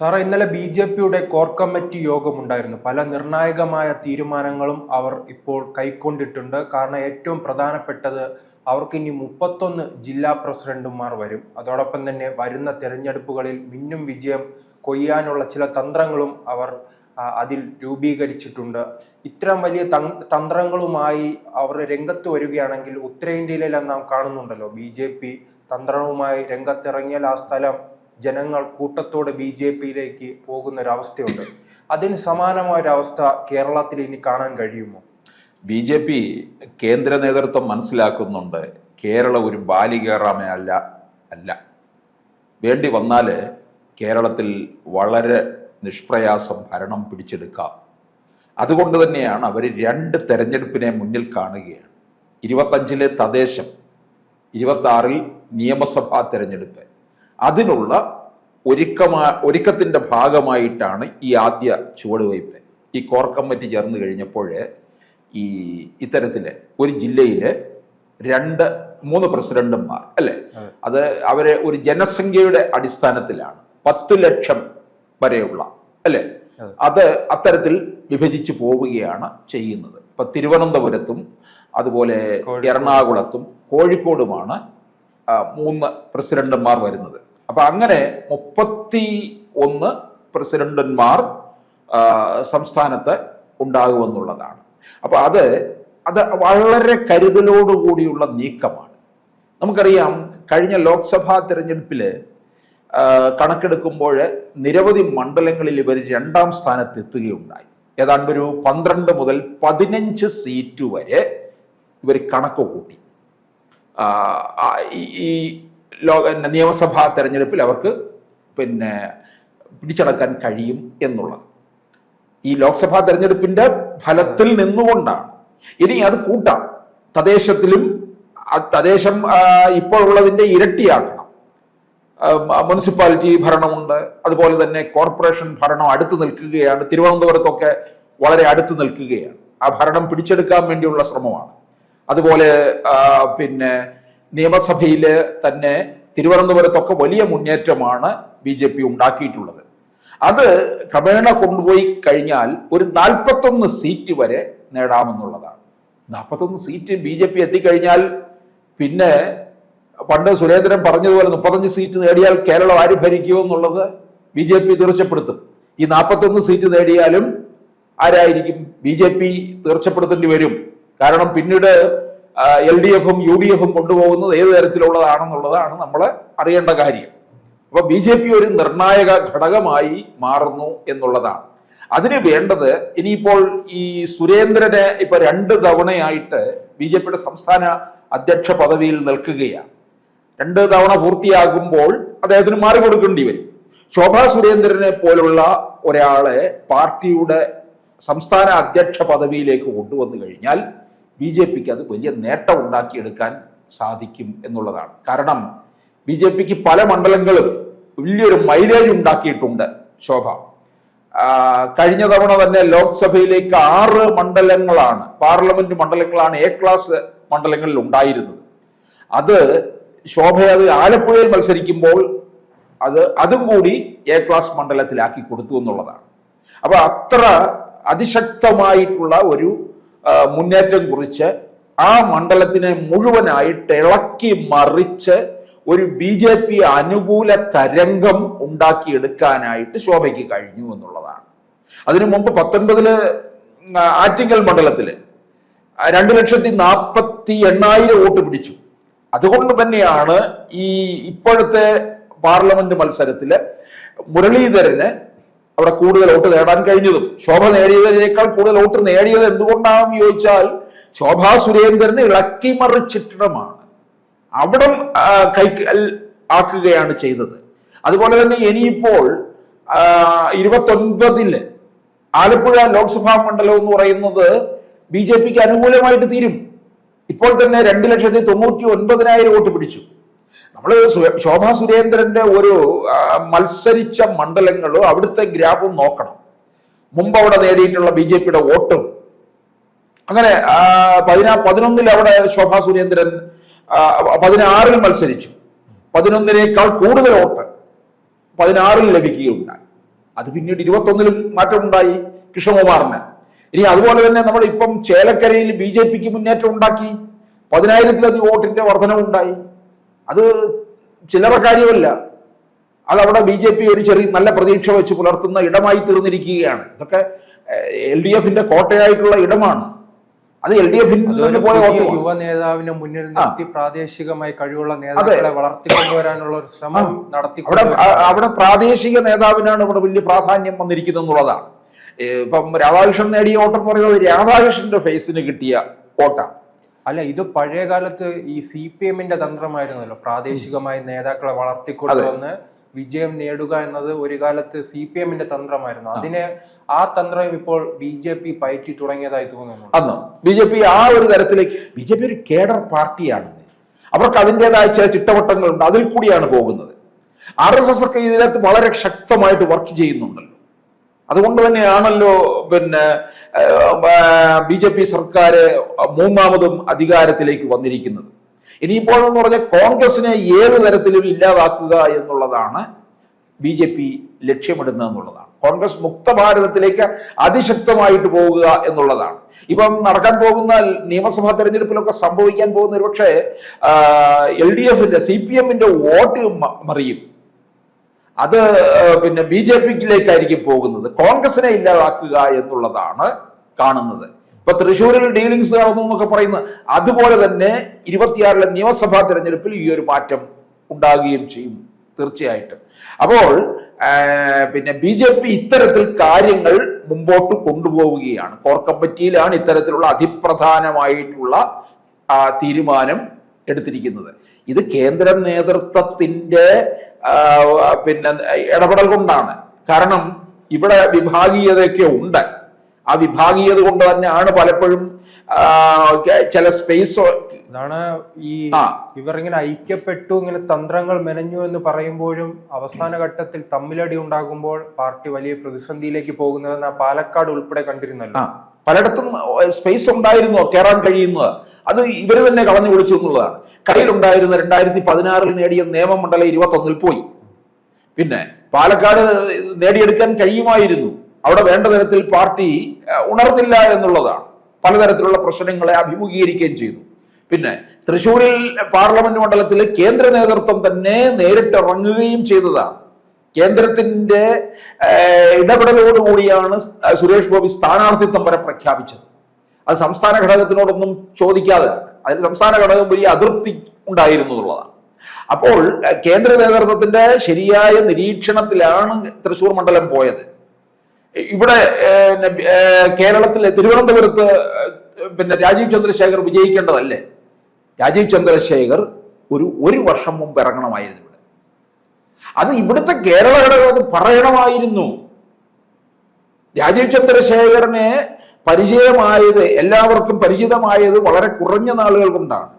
സാറേ ഇന്നലെ B J പിയുടെ കോർ കമ്മിറ്റി യോഗമുണ്ടായിരുന്നു. പല നിർണായകമായ തീരുമാനങ്ങളും അവർ ഇപ്പോൾ കൈക്കൊണ്ടിട്ടുണ്ട്. കാരണം ഏറ്റവും പ്രധാനപ്പെട്ടത് അവർക്ക് ഇനി മുപ്പത്തൊന്ന് ജില്ലാ പ്രസിഡന്റുമാർ വരും. അതോടൊപ്പം തന്നെ വരുന്ന തെരഞ്ഞെടുപ്പുകളിൽ മിന്നും വിജയം കൊയ്യാനുള്ള ചില തന്ത്രങ്ങളും അവർ അതിൽ രൂപീകരിച്ചിട്ടുണ്ട്. ഇത്തരം വലിയ തന്ത്രങ്ങളുമായി അവർ രംഗത്ത് വരികയാണെങ്കിൽ ഉത്തരേന്ത്യയിലെല്ലാം നാം കാണുന്നുണ്ടല്ലോ. ബി ജെ പി തന്ത്രവുമായി രംഗത്തിറങ്ങിയാൽ ആ സ്ഥലം ജനങ്ങൾ കൂട്ടത്തോടെ ബി ജെ പിയിലേക്ക് പോകുന്ന ഒരവസ്ഥയുണ്ട് അതിന് സമാനമായ ഒരു അവസ്ഥ കേരളത്തിൽ ഇനി കാണാൻ കഴിയുമോ? ബി ജെ പി കേന്ദ്ര നേതൃത്വം മനസ്സിലാക്കുന്നുണ്ട്. കേരളം ഒരു ബാലികേറാമ അല്ല അല്ല. വേണ്ടി വന്നാൽ കേരളത്തിൽ വളരെ നിഷ്പ്രയാസം ഭരണം പിടിച്ചെടുക്കാം. അതുകൊണ്ട് തന്നെയാണ് അവർ രണ്ട് തെരഞ്ഞെടുപ്പിനെ മുന്നിൽ കാണുകയാണ്. ഇരുപത്തഞ്ചിലെ തദ്ദേശം ഇരുപത്തി നിയമസഭാ തെരഞ്ഞെടുപ്പ്. അതിനുള്ള ഒരുക്കമാ ഒരുക്കത്തിന്റെ ഭാഗമായിട്ടാണ് ഈ ആദ്യ ചുവടുവയ്പ് ഈ കോർ കമ്മിറ്റി ചേർന്ന് കഴിഞ്ഞപ്പോൾ ഈ ഇത്തരത്തിൽ ഒരു ജില്ലയിൽ രണ്ട് മൂന്ന് പ്രസിഡന്റുമാർ അല്ലെ? അതെ. അവരെ ഒരു ജനസംഖ്യയുടെ അടിസ്ഥാനത്തിലാണ്. പത്ത് ലക്ഷം വരെയുള്ള അല്ലെ? അത്. അത്തരത്തിൽ വിഭജിച്ചു പോവുകയാണ് ചെയ്യുന്നത്. ഇപ്പൊ തിരുവനന്തപുരത്തും അതുപോലെ എറണാകുളത്തും കോഴിക്കോടുമാണ് മൂന്ന് പ്രസിഡന്റുമാർ വരുന്നത്. അപ്പൊ അങ്ങനെ മുപ്പത്തി ഒന്ന് പ്രസിഡന്റന്മാർ സംസ്ഥാനത്ത് ഉണ്ടാകുമെന്നുള്ളതാണ്. അപ്പൊ അത് അത് വളരെ കരുതലോടുകൂടിയുള്ള നീക്കമാണ്. നമുക്കറിയാം കഴിഞ്ഞ ലോക്സഭാ തെരഞ്ഞെടുപ്പിൽ കണക്കെടുക്കുമ്പോൾ നിരവധി മണ്ഡലങ്ങളിൽ ഇവർ രണ്ടാം സ്ഥാനത്ത് എത്തുകയുണ്ടായി ഏതാണ്ട് ഒരു പന്ത്രണ്ട് മുതൽ പതിനഞ്ച് സീറ്റ് വരെ ഇവർ കണക്ക് കൂട്ടി. ഈ ലോ നിയമസഭാ തെരഞ്ഞെടുപ്പിൽ അവർക്ക് പിന്നെ പിടിച്ചടക്കാൻ കഴിയും എന്നുള്ളത്. ഈ ലോക്സഭാ തെരഞ്ഞെടുപ്പിന്റെ ഫലത്തിൽ നിന്നുകൊണ്ടാണ്. ഇനി അത് കൂട്ടാം. തദ്ദേശത്തിലും തദ്ദേശം ഇപ്പോൾ ഉള്ളതിന്റെ ഇരട്ടിയാക്കണം. മുനിസിപ്പാലിറ്റി ഭരണമുണ്ട്. അതുപോലെ തന്നെ കോർപ്പറേഷൻ ഭരണം അടുത്ത് നിൽക്കുകയാണ്. തിരുവനന്തപുരത്തൊക്കെ വളരെ അടുത്ത് നിൽക്കുകയാണ്. ആ ഭരണം പിടിച്ചെടുക്കാൻ വേണ്ടിയുള്ള ശ്രമമാണ്. അതുപോലെ പിന്നെ നിയമസഭയിൽ തന്നെ തിരുവനന്തപുരത്തൊക്കെ വലിയ മുന്നേറ്റമാണ് ബി ജെ പി ഉണ്ടാക്കിയിട്ടുള്ളത്. അത് ക്രമേണ കൊണ്ടുപോയി കഴിഞ്ഞാൽ ഒരു നാൽപ്പത്തൊന്ന് സീറ്റ് വരെ നേടാമെന്നുള്ളതാണ്. നാൽപ്പത്തൊന്ന് സീറ്റ് ബി ജെ പി എത്തിക്കഴിഞ്ഞാൽ പിന്നെ പണ്ട് സുരേന്ദ്രൻ പറഞ്ഞതുപോലെ മുപ്പത്തഞ്ച് സീറ്റ് നേടിയാൽ കേരളം ആര് ഭരിക്കുമെന്നുള്ളത് ബി ജെ പി തീർച്ചപ്പെടുത്തും. ഈ നാൽപ്പത്തൊന്ന് സീറ്റ് നേടിയാലും ആരായിരിക്കും ബി ജെ പി തീർച്ചപ്പെടുത്തേണ്ടി വരും? കാരണം പിന്നീട് എൽ ഡി എഫും യു ഡി എഫും കൊണ്ടുപോകുന്നത് ഏത് തരത്തിലുള്ളതാണെന്നുള്ളതാണ് നമ്മൾ അറിയേണ്ട കാര്യം. അപ്പൊ ബി ജെ പി ഒരു നിർണായക ഘടകമായി മാറുന്നു എന്നുള്ളതാണ്. അതിന് വേണ്ടത് ഇനിയിപ്പോൾ ഈ സുരേന്ദ്രനെ ഇപ്പൊ രണ്ട് തവണയായിട്ട് ബി ജെ പിയുടെ സംസ്ഥാന അധ്യക്ഷ പദവിയിൽ നിൽക്കുകയാണ്. രണ്ട് തവണ പൂർത്തിയാകുമ്പോൾ അദ്ദേഹത്തിന് മാറിക്കൊടുക്കേണ്ടി വരും. ശോഭാ സുരേന്ദ്രനെ പോലുള്ള ഒരാളെ പാർട്ടിയുടെ സംസ്ഥാന അധ്യക്ഷ പദവിയിലേക്ക് കൊണ്ടുവന്നു കഴിഞ്ഞാൽ ബി ജെ പിക്ക് അത് വലിയ നേട്ടം ഉണ്ടാക്കിയെടുക്കാൻ സാധിക്കും എന്നുള്ളതാണ്. കാരണം ബി ജെ പിക്ക് പല മണ്ഡലങ്ങളും വലിയൊരു മൈലേജ് ഉണ്ടാക്കിയിട്ടുണ്ട് ശോഭ. കഴിഞ്ഞ തവണ തന്നെ ലോക്സഭയിലേക്ക് ആറ് മണ്ഡലങ്ങളാണ് പാർലമെന്റ് മണ്ഡലങ്ങളാണ് എ ക്ലാസ് മണ്ഡലങ്ങളിൽ ഉണ്ടായിരുന്നത്. അത് ശോഭ അത് ആലപ്പുഴയിൽ മത്സരിക്കുമ്പോൾ അത് അതും കൂടി എ ക്ലാസ് മണ്ഡലത്തിലാക്കി കൊടുത്തു എന്നുള്ളതാണ്. അപ്പൊ അത്ര അതിശക്തമായിട്ടുള്ള ഒരു മുന്നേറ്റം കുറിച്ച് ആ മണ്ഡലത്തിനെ മുഴുവനായിട്ട് ഇളക്കി മറിച്ച് ഒരു ബി ജെ പി അനുകൂല തരംഗം ഉണ്ടാക്കിയെടുക്കാനായിട്ട് ശോഭയ്ക്ക് കഴിഞ്ഞു എന്നുള്ളതാണ്. അതിനു മുമ്പ് പത്തൊൻപതിൽ ആറ്റിങ്ങൽ മണ്ഡലത്തിൽ രണ്ടു രണ്ട് ലക്ഷത്തി നാൽപ്പത്തി എണ്ണായിരം വോട്ട് പിടിച്ചു. അതുകൊണ്ട് തന്നെയാണ് ഈ ഇപ്പോഴത്തെ പാർലമെന്റ് മത്സരത്തിൽ മുരളീധരന് അവിടെ കൂടുതൽ വോട്ട് നേടാൻ കഴിഞ്ഞതും. ശോഭ നേടിയതിനേക്കാൾ കൂടുതൽ വോട്ട് നേടിയത് എന്തുകൊണ്ടാണെന്ന് ചോദിച്ചാൽ ശോഭാ സുരേന്ദ്രന് ഇളക്കി മറിച്ചിട്ടമാണ് അവിടം കൈ ആക്കുകയാണ് ചെയ്തത്. അതുപോലെ തന്നെ ഇനിയിപ്പോൾ ഇരുപത്തൊൻപതിൽ ആലപ്പുഴ ലോക്സഭാ മണ്ഡലം എന്ന് പറയുന്നത് ബി ജെ പിക്ക് അനുകൂലമായിട്ട് തീരും. ഇപ്പോൾ തന്നെ രണ്ട് ലക്ഷത്തി തൊണ്ണൂറ്റി ഒൻപതിനായിരം വോട്ട് പിടിച്ചു. നമ്മൾ ശോഭാ സുരേന്ദ്രന്റെ ഒരു മത്സരിച്ച മണ്ഡലങ്ങളും അവിടുത്തെ ഗ്രാഫും നോക്കണം. മുമ്പ് അവിടെ നേടിയിട്ടുള്ള ബി ജെ പിയുടെ വോട്ടും. അങ്ങനെ പതിനാ പതിനൊന്നിൽ അവിടെ ശോഭാ സുരേന്ദ്രൻ പതിനാറിൽ മത്സരിച്ചു. പതിനൊന്നിനേക്കാൾ കൂടുതൽ വോട്ട് പതിനാറിൽ ലഭിക്കുകയുണ്ടായി. അത് പിന്നീട് ഇരുപത്തൊന്നിലും മാറ്റമുണ്ടായി കൃഷ്ണകുമാറിന്. ഇനി അതുപോലെ തന്നെ നമ്മൾ ഇപ്പം ചേലക്കരയിൽ ബി ജെ പിക്ക് മുന്നേറ്റം ഉണ്ടാക്കി. പതിനായിരത്തിലധികം വോട്ടിന്റെ വർധനവുണ്ടായി. അത് ചില്ലറ കാര്യമല്ല. അതവിടെ അവിടെ ബി ജെ പി ഒരു ചെറിയ നല്ല പ്രതീക്ഷ വെച്ച് പുലർത്തുന്ന ഇടമായി തീർന്നിരിക്കുകയാണ്. ഇതൊക്കെ എൽ ഡി എഫിന്റെ കോട്ടയായിട്ടുള്ള ഇടമാണ്. അത് എൽ ഡി എഫിന്റെ പോയ. യുവ നേതാവിനെ മുന്നിൽ നിർത്തി പ്രാദേശികമായി കഴിവുള്ള നേതാക്കളെ വളർത്തിക്കൊണ്ടുവരാനുള്ള ഒരു ശ്രമം അവിടെ നടത്തിക്കൊണ്ട് അവിടെ പ്രാദേശിക നേതാവിനാണ് ഇവിടെ വലിയ പ്രാധാന്യം വന്നിരിക്കുന്നത് എന്നുള്ളതാണ്. ഇപ്പം രാധാകൃഷ്ണൻ നേടിയ വോട്ടെന്ന് പറയുന്നത് രാധാകൃഷ്ണന്റെ ഫേസിന് കിട്ടിയ വോട്ടാണ്. അല്ല ഇത് പഴയ കാലത്ത് ഈ സി പി എമ്മിന്റെ തന്ത്രമായിരുന്നല്ലോ. പ്രാദേശികമായി നേതാക്കളെ വളർത്തിക്കൊണ്ടുവന്ന് വിജയം നേടുക എന്നത് ഒരു കാലത്ത് സി പി എമ്മിന്റെ തന്ത്രമായിരുന്നു. അതിനെ ആ തന്ത്രം ഇപ്പോൾ ബി ജെ പി പയറ്റി തുടങ്ങിയതായി തോന്നുന്നു. അന്ന് ബി ജെ പി ആ ഒരു തരത്തിലേക്ക് ബി ജെ പി ഒരു കേഡർ പാർട്ടിയാണ് അവർക്ക് അതിന്റെതായ ചില ചിട്ടവട്ടങ്ങളുണ്ട്. അതിൽ കൂടിയാണ് പോകുന്നത്. ആർ എസ് എസ് ഒക്കെ ഇതിനകത്ത് വളരെ ശക്തമായിട്ട് വർക്ക് ചെയ്യുന്നുണ്ടല്ലോ. അതുകൊണ്ട് തന്നെയാണല്ലോ പിന്നെ ബി ജെ പി സർക്കാർ മൂന്നാമതും അധികാരത്തിലേക്ക് വന്നിരിക്കുന്നത്. ഇനിയിപ്പോൾ എന്ന് പറഞ്ഞാൽ കോൺഗ്രസിനെ ഏത് തരത്തിലും ഇല്ലാതാക്കുക എന്നുള്ളതാണ് ബി ജെ പി ലക്ഷ്യമിടുന്നത് എന്നുള്ളതാണ് കോൺഗ്രസ് മുക്ത ഭാരതത്തിലേക്ക് അതിശക്തമായിട്ട് പോവുക എന്നുള്ളതാണ്. ഇപ്പം നടക്കാൻ പോകുന്ന നിയമസഭാ തെരഞ്ഞെടുപ്പിലൊക്കെ സംഭവിക്കാൻ പോകുന്ന ഒരുപക്ഷെ എൽ ഡി എഫിന്റെ സി പി എമ്മിന്റെ വോട്ട് മറിയും. അത് പിന്നെ ബി ജെ പിക്കിലേക്കായിരിക്കും പോകുന്നത്. കോൺഗ്രസിനെ ഇല്ലാതാക്കുക എന്നുള്ളതാണ് കാണുന്നത്. ഇപ്പൊ തൃശ്ശൂരിൽ ഡീലിങ്സ് നടന്നു എന്നൊക്കെ പറയുന്നത് അതുപോലെ തന്നെ ഇരുപത്തിയാറിലെ നിയമസഭാ തെരഞ്ഞെടുപ്പിൽ ഈ ഒരു മാറ്റം ഉണ്ടാകുകയും ചെയ്യും തീർച്ചയായിട്ടും. അപ്പോൾ പിന്നെ ബി ജെ പി ഇത്തരത്തിൽ കാര്യങ്ങൾ മുമ്പോട്ട് കൊണ്ടുപോവുകയാണ്. കോർ കമ്മിറ്റിയിലാണ് ഇത്തരത്തിലുള്ള അതിപ്രധാനമായിട്ടുള്ള തീരുമാനം എടുത്തിരിക്കുന്നത്. ഇത് കേന്ദ്ര നേതൃത്വത്തിന്റെ പിന്നെ ഇടപെടൽ കൊണ്ടാണ്. കാരണം ഇവിടെ വിഭാഗീയതയൊക്കെ ഉണ്ട്. ആ വിഭാഗീയത കൊണ്ട് തന്നെയാണ് പലപ്പോഴും ചില സ്പേസ് ഇതാണ് ഈ. ഇവർ ഇങ്ങനെ ഐക്യപ്പെട്ടു ഇങ്ങനെ തന്ത്രങ്ങൾ മെനഞ്ഞു എന്ന് പറയുമ്പോഴും അവസാന ഘട്ടത്തിൽ തമ്മിലടി ഉണ്ടാകുമ്പോൾ പാർട്ടി വലിയ പ്രതിസന്ധിയിലേക്ക് പോകുന്നതെന്ന് ആ പാലക്കാട് ഉൾപ്പെടെ കണ്ടിരുന്നല്ലോ. പലയിടത്തും സ്പേസ് ഉണ്ടായിരുന്നു കയറാൻ കഴിയുന്നത്. അത് ഇവർ തന്നെ കളഞ്ഞു കുളിച്ചു എന്നുള്ളതാണ്. കയ്യിലുണ്ടായിരുന്ന രണ്ടായിരത്തി പതിനാറിൽ നേടിയ നിയമമണ്ഡലം ഇരുപത്തൊന്നിൽ പോയി. പിന്നെ പാലക്കാട് നേടിയെടുക്കാൻ കഴിയുമായിരുന്നു. അവിടെ വേണ്ട തരത്തിൽ പാർട്ടി ഉണർന്നില്ല എന്നുള്ളതാണ്. പലതരത്തിലുള്ള പ്രശ്നങ്ങളെ അഭിമുഖീകരിക്കുകയും ചെയ്തു. പിന്നെ തൃശൂരിൽ പാർലമെന്റ് മണ്ഡലത്തിൽ കേന്ദ്ര നേതൃത്വം തന്നെ നേരിട്ടിറങ്ങുകയും ചെയ്തതാണ്. കേന്ദ്രത്തിന്റെ ഇടപെടലോടുകൂടിയാണ് സുരേഷ് ഗോപി സ്ഥാനാർത്ഥിത്വം വരെ പ്രഖ്യാപിച്ചത്. അത് സംസ്ഥാന ഘടകത്തിനോടൊന്നും ചോദിക്കാതെ അതിൽ സംസ്ഥാന ഘടകം വലിയ അതൃപ്തി ഉണ്ടായിരുന്നു എന്നുള്ളതാണ്. അപ്പോൾ കേന്ദ്ര നേതൃത്വത്തിന്റെ ശരിയായ നിരീക്ഷണത്തിലാണ് തൃശൂർ മണ്ഡലം പോയത്. ഇവിടെ കേരളത്തിലെ തിരുവനന്തപുരത്ത് പിന്നെ രാജീവ് ചന്ദ്രശേഖർ വിജയിക്കേണ്ടതല്ലേ? രാജീവ് ചന്ദ്രശേഖർ ഒരു ഒരു വർഷം മുമ്പ് ഇറങ്ങണമായിരുന്നു ഇവിടെ. അത് ഇവിടുത്തെ കേരള ഘടകം അത് പറയണമായിരുന്നു. രാജീവ് ചന്ദ്രശേഖരനെ പരിചയമായത് എല്ലാവർക്കും പരിചിതമായത് വളരെ കുറഞ്ഞ നാളുകൾ കൊണ്ടാണ്.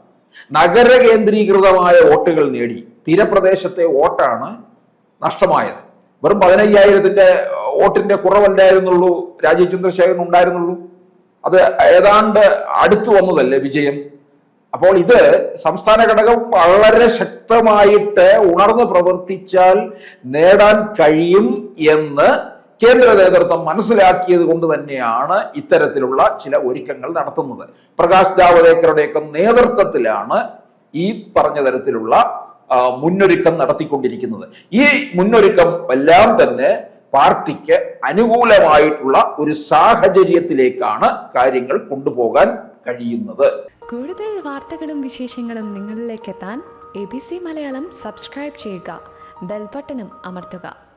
നഗര കേന്ദ്രീകൃതമായ വോട്ടുകൾ നേടി. തീരപ്രദേശത്തെ വോട്ടാണ് നഷ്ടമായത്. വെറും പതിനയ്യായിരത്തിന്റെ വോട്ടിന്റെ കുറവല്ലായിരുന്നുള്ളൂ രാജീവ് ചന്ദ്രശേഖരൻ ഉണ്ടായിരുന്നുള്ളൂ. അത് ഏതാണ്ട് അടുത്തു വന്നതല്ലേ വിജയം? അപ്പോൾ ഇത് സംസ്ഥാന ഘടകം വളരെ ശക്തമായിട്ട് ഉണർന്ന് പ്രവർത്തിച്ചാൽ നേടാൻ കഴിയും എന്ന് കേന്ദ്ര നേതൃത്വം മനസ്സിലാക്കിയത് കൊണ്ട് തന്നെയാണ് ഇത്തരത്തിലുള്ള ചില ഒരുക്കങ്ങൾ നടത്തുന്നത്. പ്രകാശ് ജാവദേക്കറുടെയൊക്കെ നേതൃത്വത്തിലാണ് ഈ പറഞ്ഞ തരത്തിലുള്ള മുന്നൊരുക്കം നടത്തിക്കൊണ്ടിരിക്കുന്നത്. ഈ മുന്നൊരുക്കം എല്ലാം തന്നെ പാർട്ടിക്ക് അനുകൂലമായിട്ടുള്ള ഒരു സാഹചര്യത്തിലേക്കാണ് കാര്യങ്ങൾ കൊണ്ടുപോകാൻ കഴിയുന്നത്. കൂടുതൽ വാർത്തകളും വിശേഷങ്ങളും നിങ്ങളിലേക്ക് എത്താൻ A B C Malayalam subscribe ചെയ്യുക. ബെൽബട്ടനും അമർത്തുക.